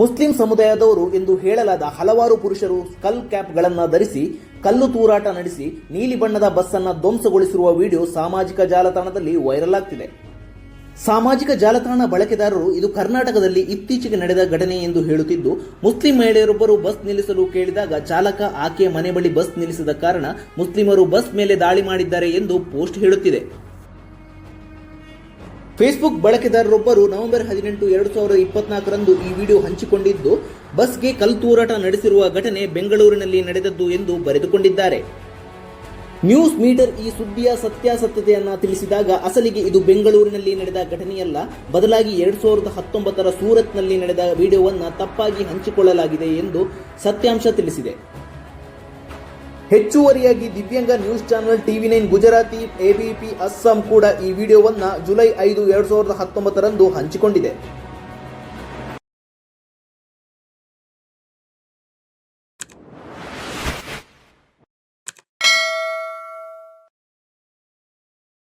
Muslim ಸಮುದಾಯದವರು ಎಂದು ಹೇಳಲಾದ ಹಲವಾರು ಪುರುಷರು ಸ್ಕಲ್ ಕ್ಯಾಪ್ಗಳನ್ನು ಧರಿಸಿ, ಕಲ್ಲು ತೂರಾಟ ನಡೆಸಿ, ನೀಲಿ ಬಣ್ಣದ ಬಸ್ ಅನ್ನ ಧ್ವಂಸಗೊಳಿಸಿರುವ ವಿಡಿಯೋ ಸಾಮಾಜಿಕ ಜಾಲತಾಣದಲ್ಲಿ ವೈರಲ್ ಆಗ್ತಿದೆ. ಸಾಮಾಜಿಕ ಜಾಲತಾಣ ಬಳಕೆದಾರರು ಇದು ಕರ್ನಾಟಕದಲ್ಲಿ ಇತ್ತೀಚೆಗೆ ನಡೆದ ಘಟನೆ ಎಂದು ಹೇಳುತ್ತಿದ್ದು, ಮುಸ್ಲಿಂ ಮಹಿಳೆಯರೊಬ್ಬರು ಬಸ್ ನಿಲ್ಲಿಸಲು ಕೇಳಿದಾಗ ಚಾಲಕ ಆಕೆಯ ಮನೆ ಬಳಿ ಬಸ್ ನಿಲ್ಲಿಸಿದ ಕಾರಣ ಮುಸ್ಲಿಮರು ಬಸ್ ಮೇಲೆ ದಾಳಿ ಮಾಡಿದ್ದಾರೆ ಎಂದು ಪೋಸ್ಟ್ ಹೇಳುತ್ತಿದೆ. ಫೇಸ್ಬುಕ್ ಬಳಕೆದಾರರೊಬ್ಬರು ನವೆಂಬರ್ ಹದಿನೆಂಟು ಎರಡು ಸಾವಿರದ ಇಪ್ಪತ್ನಾಲ್ಕರಂದು ಈ ವಿಡಿಯೋ ಹಂಚಿಕೊಂಡಿದ್ದು, ಬಸ್ಗೆ ಗೆ ತೂರಾಟ ನಡೆಸಿರುವ ಘಟನೆ ಬೆಂಗಳೂರಿನಲ್ಲಿ ನಡೆದದ್ದು ಎಂದು ಬರೆದುಕೊಂಡಿದ್ದಾರೆ. ನ್ಯೂಸ್ ಮೀಟರ್ ಈ ಸುದ್ದಿಯ ಸತ್ಯಾಸತ್ಯತೆಯನ್ನ ತಿಳಿಸಿದಾಗ, ಅಸಲಿಗೆ ಇದು ಬೆಂಗಳೂರಿನಲ್ಲಿ ನಡೆದ ಘಟನೆಯಲ್ಲ, ಬದಲಾಗಿ ಎರಡು ಸಾವಿರದ ಹತ್ತೊಂಬತ್ತರ ಸೂರತ್ನಲ್ಲಿ ನಡೆದ ವಿಡಿಯೋವನ್ನು ತಪ್ಪಾಗಿ ಹಂಚಿಕೊಳ್ಳಲಾಗಿದೆ ಎಂದು ಸತ್ಯಾಂಶ ತಿಳಿಸಿದೆ. ಹೆಚ್ಚುವರಿಯಾಗಿ Divyang news channel TV nine Gujarati ABP Assam ಕೂಡ ಈ ವಿಡಿಯೋವನ್ನು ಜುಲೈ ಐದು, ಎರಡು ಸಾವಿರದ ಹತ್ತೊಂಬತ್ತರಂದು ಹಂಚಿಕೊಂಡಿದೆ.